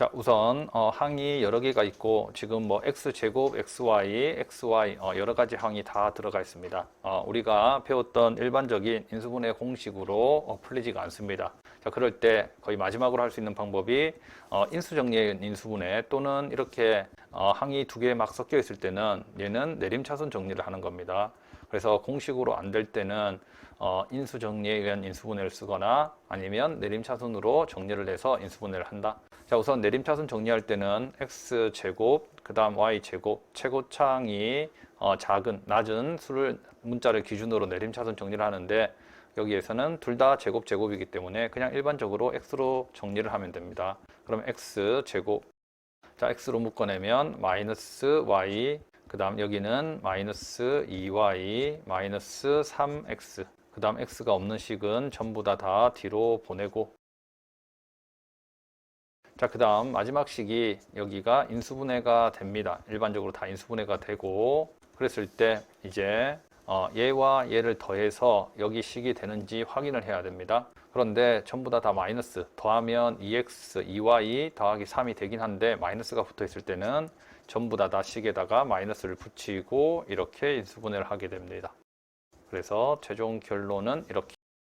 자, 우선 어, 항이 여러 개가 있고 지금 뭐 x 제곱, xy, xy 어, 여러 가지 항이 다 들어가 있습니다. 어, 우리가 배웠던 일반적인 인수분해 공식으로 어, 풀리지가 않습니다. 자, 그럴 때 거의 마지막으로 할 수 있는 방법이 어, 인수정리의 인수분해 또는 이렇게 어, 항이 두 개 막 섞여 있을 때는 얘는 내림차순 정리를 하는 겁니다. 그래서 공식으로 안 될 때는 어, 인수정리에 의한 인수분해를 쓰거나 아니면 내림차순으로 정리를 해서 인수분해를 한다. 자, 우선 내림차순 정리할 때는 x 제곱, 그 다음 y 제곱, 최고창이 어, 작은, 낮은 수를 문자를 기준으로 내림차순 정리를 하는데 여기에서는 둘 다 제곱 제곱이기 때문에 그냥 일반적으로 x로 정리를 하면 됩니다. 그럼 x 제곱, 자 x로 묶어내면 마이너스 y, 그 다음 여기는 마이너스 2y, 마이너스 3x, 그 다음 x가 없는 식은 전부 다 다 뒤로 보내고 자, 그 다음 마지막 식이 여기가 인수분해가 됩니다. 일반적으로 다 인수분해가 되고 그랬을 때 이제 어, 얘와 얘를 더해서 여기 식이 되는지 확인을 해야 됩니다. 그런데 전부 다 다 마이너스 더하면 2x, 2y 더하기 3이 되긴 한데 마이너스가 붙어 있을 때는 전부 다 다 식에다가 마이너스를 붙이고 이렇게 인수분해를 하게 됩니다. 그래서 최종 결론은 이렇게